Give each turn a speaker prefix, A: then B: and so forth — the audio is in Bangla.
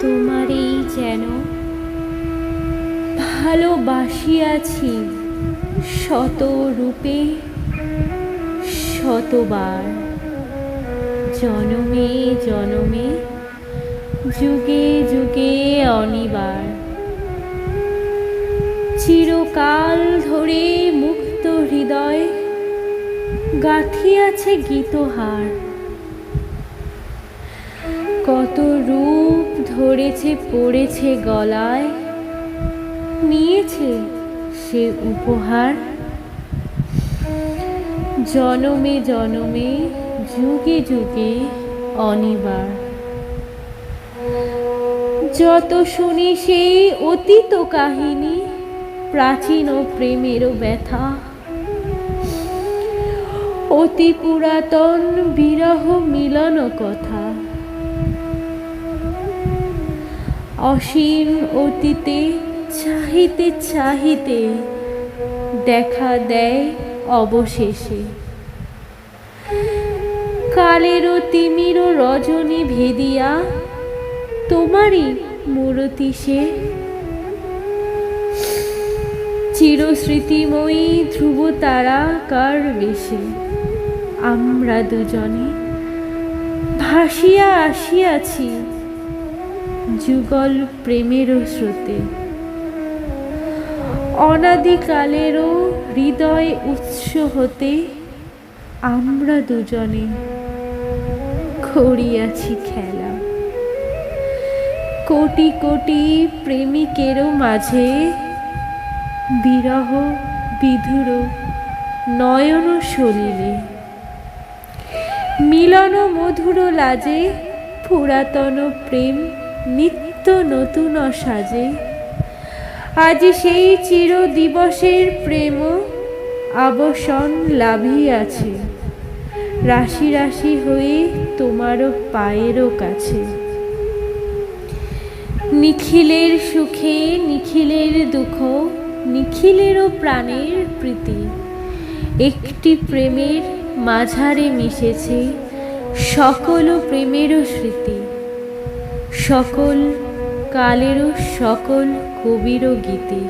A: তোমারই যেন ভালোবাসিয়াছি শত রূপে শতবার। জনমে জনমে, যুগে যুগে অনিবার। চিরকাল ধরে মুক্ত হৃদয় গাঁথিয়াছে গীতহার। কত রূপ ধরেছে, পড়েছে গলায়, নিয়েছে সে উপহার। জনমে জনমে, যুগে যুগে অনিবার। যত শুনি সেই অতীত কাহিনী, প্রাচীন ও প্রেমেরও ব্যথা। অতি পুরাতন বিরহ মিলন কথা। অসীম অতীতে চাহিতে চাহিতে দেখা দেয় অবশেষে। কালেরও তিমিরও রজনী ভেদিয়া, তোমারই মূরতি সে। চিরস্মৃতিময়ী ধ্রুব তারা কার বেশে? আমরা দুজনে ভাসিয়া আসিয়াছি যুগল প্রেমেরও স্রোতে। অনাদিকালেরও হৃদয় উৎস হতে আমরা দুজনে করিয়াছি খেলা। কোটি কোটি প্রেমিকেরও মাঝে বিরহ বিধুর নয়ন সলিলে মিলন মধুর লাজে, পুরাতন প্রেম নিত্য নতুন সাজে। আজ সেই চির দিবসের প্রেম আবসন লাভিয়াছে। রাশি রাশি হয়ে তোমারও পায়েরও কাছে। নিখিলের সুখে নিখিলের দুঃখ, নিখিলেরও প্রাণের প্রীতি। একটি প্রেমের মাঝারে মিশেছে সকল প্রেমেরও স্মৃতি সকল কালেরও সকল কবিরও গীতি।